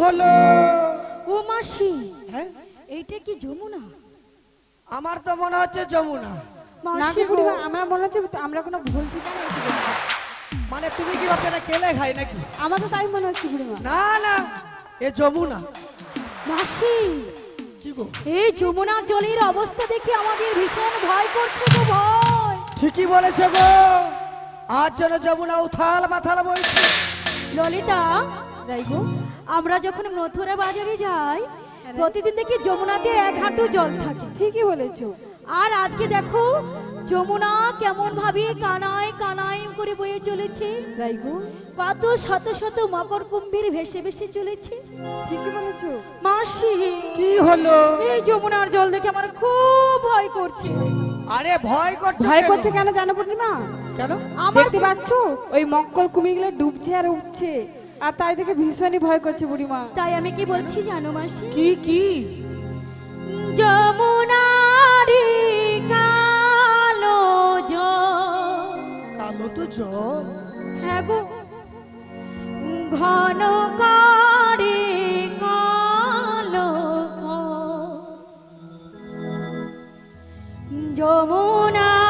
হলো। ও মাসি হ্যাঁ? এইটা কি যমুনা? আমার তো মনে হচ্ছে যমুনা। না মাসি বুড়িমা আমরা মনে হচ্ছে আমরা কোনো ভুল ঠিকানা এসে গেছি। মানে তুমি কি ভাবছ এটা কেলে খাই নাকি? আমার তো তাই মনে হচ্ছে বুড়িমা না না এ যমুনা। মাসি কি গো? এই যমুনা জলের অবস্থা দেখে আমাদের ভীষণ ভয় করছে গো ভয়। ঠিকই বলেছ গো। আজ যেন যমুনা উথাল মাথাল বলছে ললিতা যাই গো। আমরা যখন মথুরা বাজারে যাই প্রতিদিন দেখি যমুনাতে এক হাঁটু জল থাকে। ঠিকই বলেছ। আর আজকে দেখো যমুনা কেমন ভাবে কানায় কানায় করে বয়ে চলেছে। কত শত শত মকর কুম্ভীর ভেসে ভেসে চলেছে। ঠিকই বলেছ। মাসি কি হলো? এই যমুনার জল দেখে আমার খুব ভয় করছে। আরে ভয় করছ ভয় করছে কেন জানো পূর্ণিমা? কেন? দেখতে পাচ্ছ? ওই মক্কল কুমিরগুলো ডুবছে আর উঠছে। আর তাই দেখে ভীষণই ভয় করছে বুড়িমা। তাই আমি কি বলছি জানো মাসি? কি কি? যমুনারি কালো জল কালো তো জল হ্যাঁ গো। ঘন করে কালো যমুনারি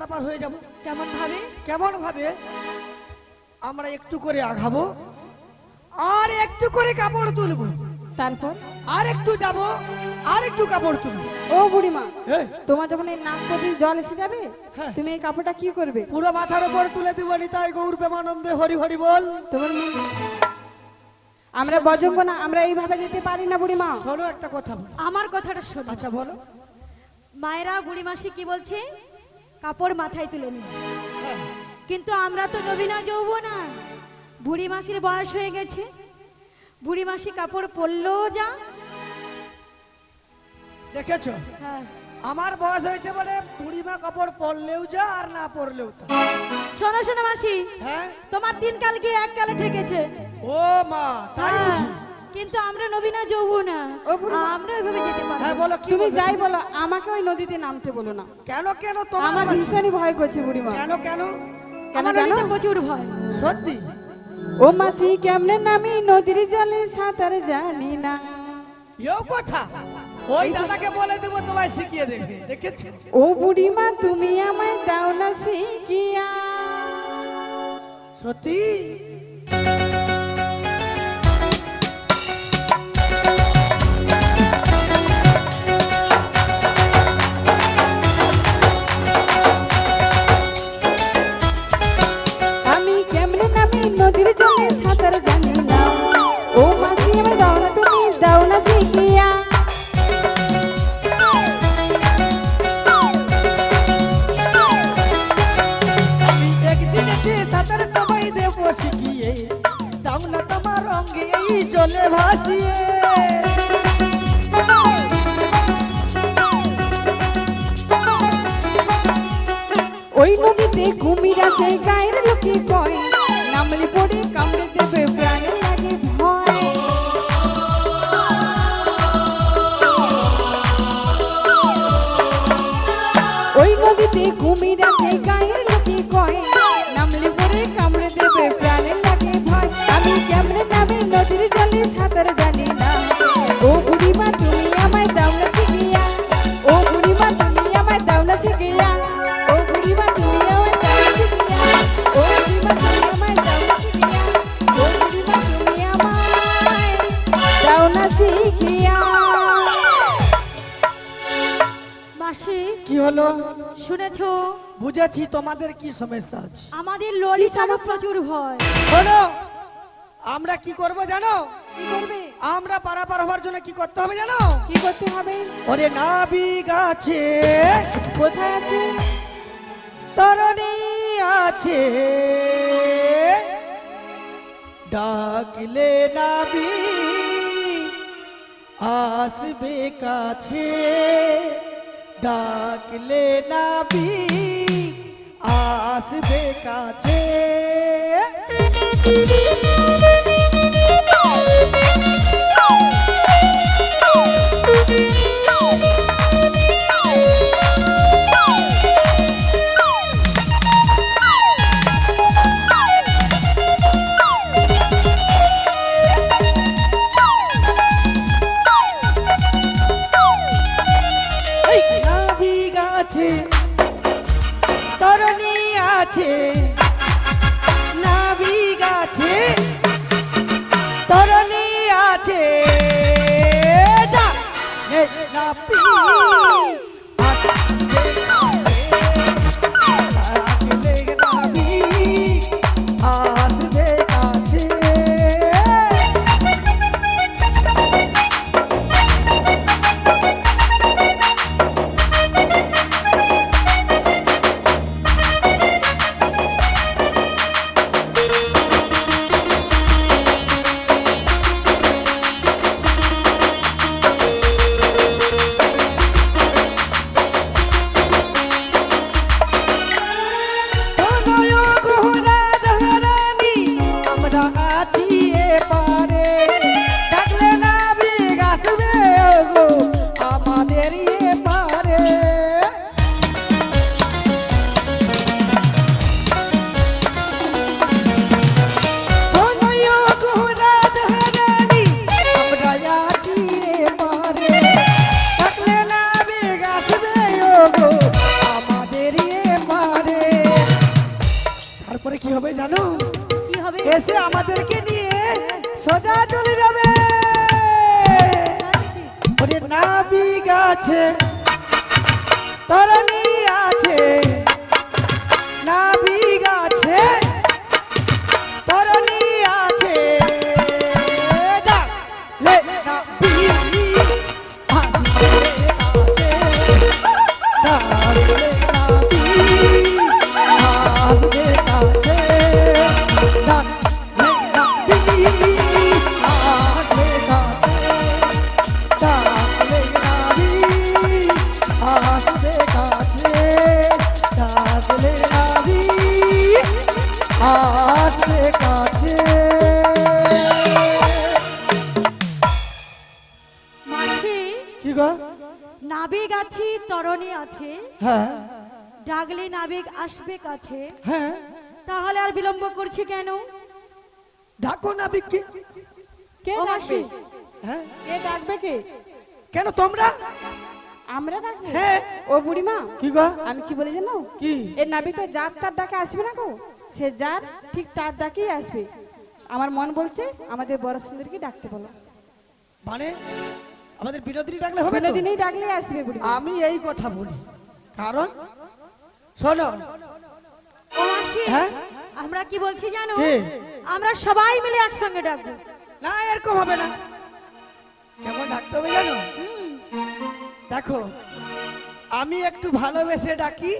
পারাপার হয়ে যাব। কেমন ভাবে? কেমন ভাবে? আমরা একটু করে আঘাবো আর একটু করে কাপড় তুলবো। তারপর? আর একটু যাব আর একটু কাপড় তুলবো। ও বুড়িমা তোমার যখন এই নাক প্রতি জল এসে যাবে হ্যাঁ। তুমি এই কাপড়টা কি করবে? পুরো মাথার উপর তুলে দিব নিতাই গৌর প্রেমানন্দে হরি হরি বল। তোমার মন আমরা বজঙ্গ না আমরা এইভাবে যেতে পারি না বুড়িমা। শোনো একটা কথা আমার কথাটা শোনো। আচ্ছা বলো। মায়েরা বুড়ি মাসি কি বলছে? কাপড় মাথায় তুলে হ্যাঁ। কিন্তু আমরা তো নবীনা যৌব না বুড়ি মাসির বয়স হয়ে গেছে। বুড়ি মাসি কাপড় পরলেও যা। দেখেছ? হ্যাঁ। আমার বয়স হয়েছে বলে বুড়িমা কাপড় পরলেও যা আর না পরলেও তা। শোনো শোনো মাসি। হ্যাঁ? তোমার তিন কাল গিয়ে এক কালে ঠেকেছে? ও মা তাই বুঝি? কিন্তু আমরা নবীনা যৌব না। ও বুড়িমা। আমরা এভাবে যেতে পারি হ্যাঁ বলো তুমি যাই বলো আমাকে ওই নদীতে নামতে বলো না। কেন কেন? তোমার আমার ভীষণই ভয় করছে বুড়িমা কেন কেন? কেন জানো প্রচুর ভয়। সত্যি? ও মাসি কেমনে নামি নদীর জলে সাঁতার জানি না। এও কথা। ওই দাদাকে বলে দেবো তোমায় শিখিয়ে দেবে। দেখেছ? ও বুড়িমা তুমি আমায় দাও না শিখিয়া। সত্যি? তোমাদের কি সমস্যা আছে? আমাদের ললি ললিতারও প্রচুর ভয়। শোনো আমরা কি করব জানো? কি করবে? আমরা পারাপার হওয়ার জন্য কি করতে হবে জানো? কি করতে হবে? ওরে নাবিক আছে কোথায় আছে? তরণী আছে। ডাকলে নাবি আসবে কাছে। ডাকলে নাবি আসবে কাছে। তরণী আছে নাবিক আছে তরণী আছে যা, আছে তরণী আছে নাবিক হ্যাঁ। ডাকলে নাবিক আসবে কাছে। হ্যাঁ। তাহলে আর বিলম্ব করছি কেন? ডাকো নাবিক কে? ও ডাকবে? হ্যাঁ। কে ডাকবে কে? কেন তোমরা? আমরা ডাকবো? হ্যাঁ। ও বুড়িমা। কি গো? আমি কি বলে জানো? কি? এর নাবি তো যার তার ডাকে আসবে না গো। সে যার ঠিক তার ডাকেই আসবে। আমার মন বলছে আমাদের বড় সুন্দরকে ডাকতে বলো। মানে আমাদের বিনোদিনী ডাকলে হবে তো? বিনোদিনেই ডাকলেই আসবে বুড়ি আমি এই কথা বলি। কারণ? শোনো। হ্যাঁ? আমরা কি বলছি জানো? আমরা সবাই মিলে একসঙ্গে ডাকবো। না এরকম হবে না। কেমন ডাকতে হবে জানো? দেখো আমি একটু ভালোবেসে ডাকি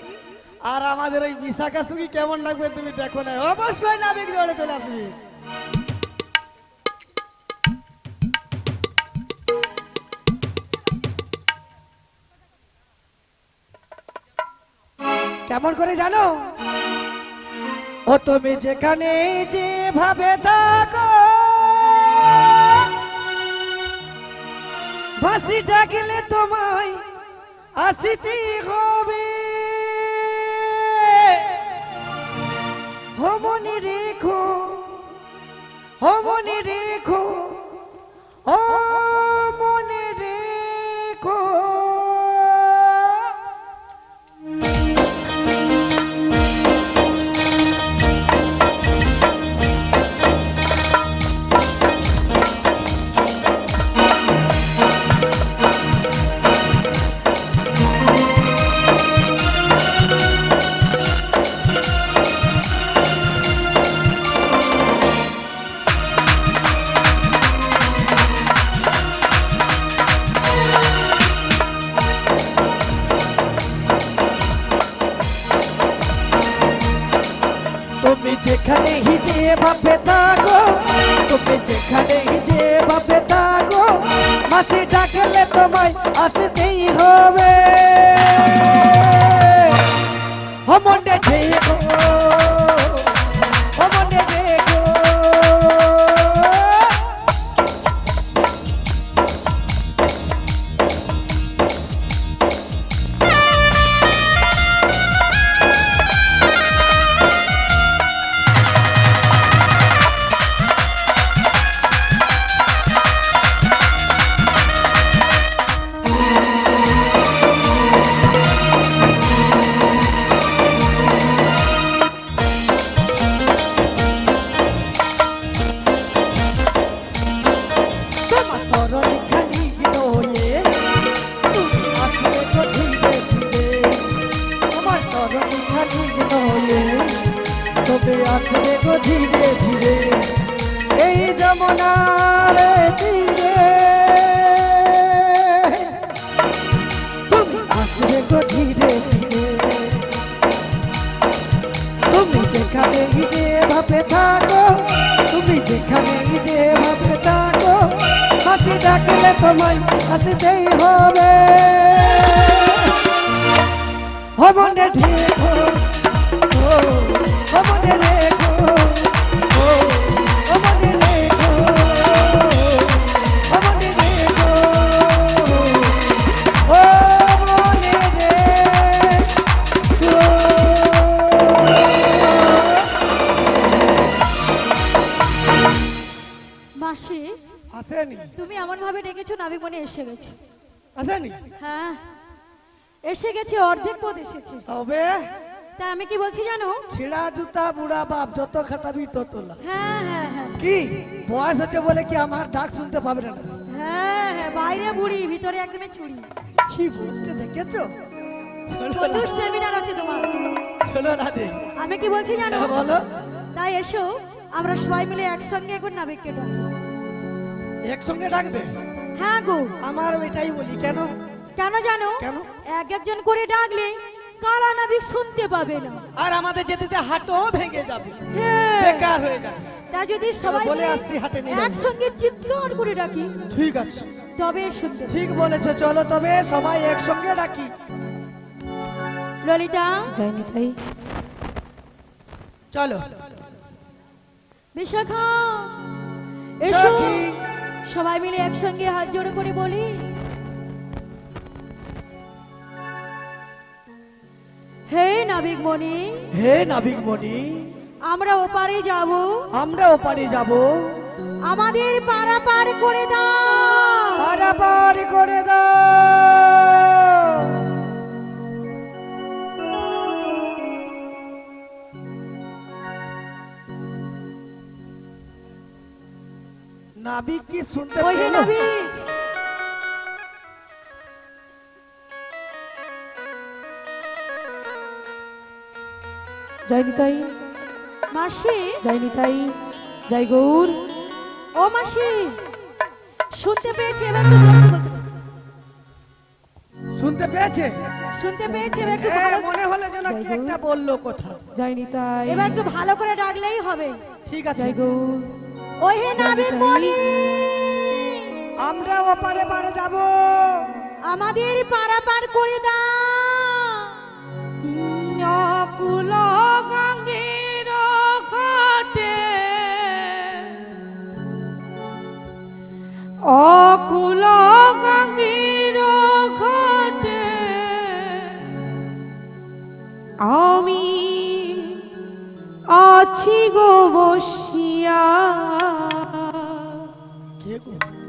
আর আমাদের ওই বিশাখা সুখী কেমন ডাকবে তুমি দেখো না। অবশ্যই নাবিক দৌড়ে চলে আসবে। কেমন করে জানো? ও তুমি যেখানে যেভাবে থাকো ভাসি ডাকলে তোমায় আসিতে হবে। হিজে ভাবে থাকো তুমি যেখানে হিজে ভাবে থাকো মাসি ডাকলে তোমায় আসতেই তুমি যেখানে নিজে ভাবে থাকো। হাসি ডাকলে তোমায় হাসিতেই হবে। হবনে ঢেক ও হবনে আসেনি হ্যাঁ। এসে গেছে অর্ধেক পথ এসেছে। তবে? তা আমি কি বলছি জানো? ছিঁড়া জুতা বুড়া বাপ যত খাটাবি তত লাভ। হ্যাঁ হ্যাঁ হ্যাঁ। কি? বয়স হচ্ছে বলে কি আমার ডাক শুনতে পাবে না? হ্যাঁ হ্যাঁ বাইরে বুড়ি ভিতরে একদমই ছুরি কি বলছে দেখেছ? প্রচুর সেমিনার আছে তোমার। শোনো রাধে আমি কি বলছি জানো? হ্যাঁ, বলো। তাই এসো আমরা সবাই মিলে একসঙ্গে এখন নাবিককে ডাকি একসঙ্গে ডাকবে? হ্যাঁ গো। আমার এটাই বলি কেন? কেন জানো? কেন? এক একজন করে ডাকলে কারা নাবিক শুনতে পাবে না। আর আমাদের যেতে যেতে হাটও ভেঙে যাবে। বেকার হয়ে যাবে। তা যদি সবাই বলে আসছি হাটে নিয়ে একসঙ্গে চিৎকার করে ডাকি ঠিক আছে। তবে শুনতে ঠিক বলেছ চলো তবে সবাই একসঙ্গে ডাকি। ললিতা? জয় নিতাই চলো। বিশাখা এসো। সবাই মিলে একসঙ্গে হাত জোড়ো করে বলি। হে নাবিক মণি। হে নাবিক মণি। আমরা ওপারে যাব। আমরা ওপারে যাব। আমাদের পারাপার করে দাও। পারাপার করে দাও। নাবিক কি শুনতে? নাবিক জয় নিতাই। মাসি। জয় নিতাই। জয় গৌর। ও মাসি শুনতে পেয়েছি এবার একটু বলতে পারো। শুনতে পেয়েছে? শুনতে পেয়েছি এবার একটু হ্যাঁ, ভালো মনে হলো যেন কি একটা বলল কোথাও জয় নিতাই। এবার একটু ভালো করে ডাকলেই হবে। ঠিক আছে। জয় গৌর। ওই হে নাবিক মনি আমরা ওপারে পারে যাব। আমাদের পারাপার করে দাও। নকুল গঙ্গের ঘাটে অকুল কে গো?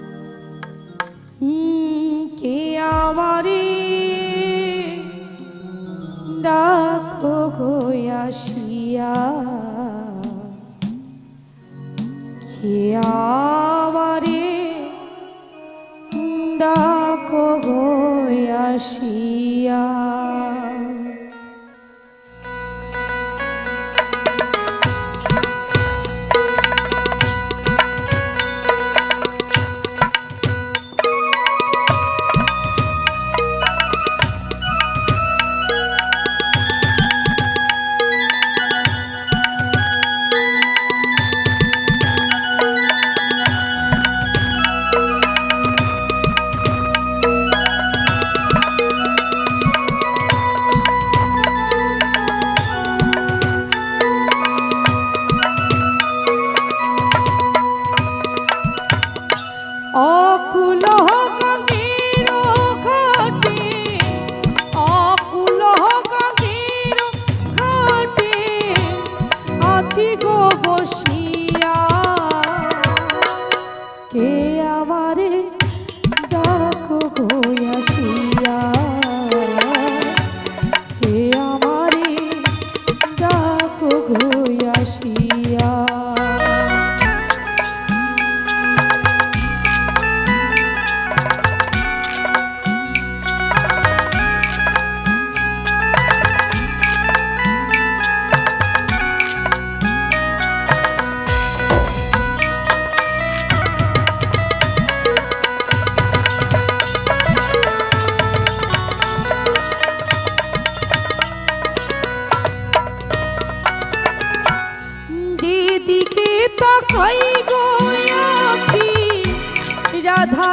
আছি গো বসিয়া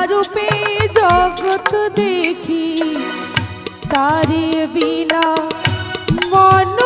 রূপে জগৎ দেখি তারে বিনা মন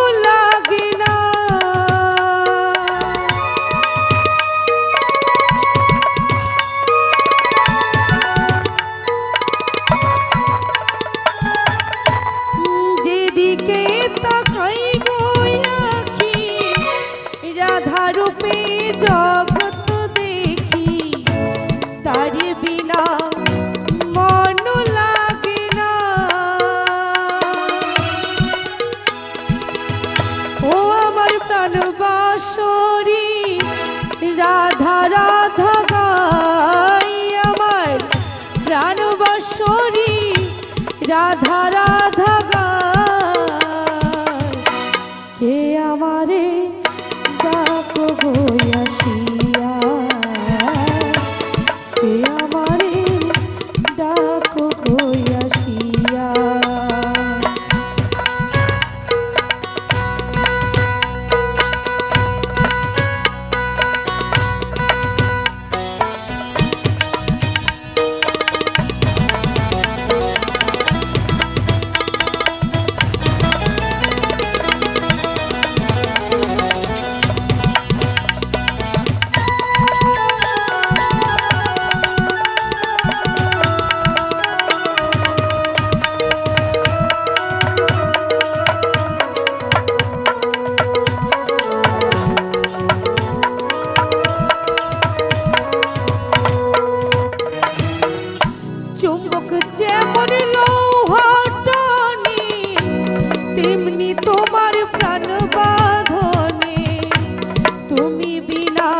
তুমি বিনা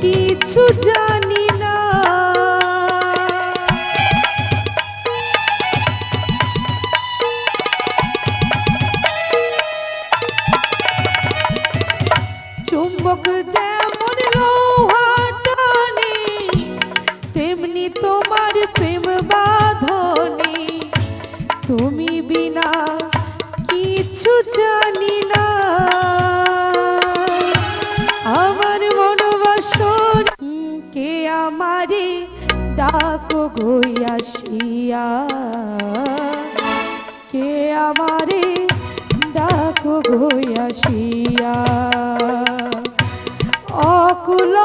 কিছু জানি অকুলা অকুল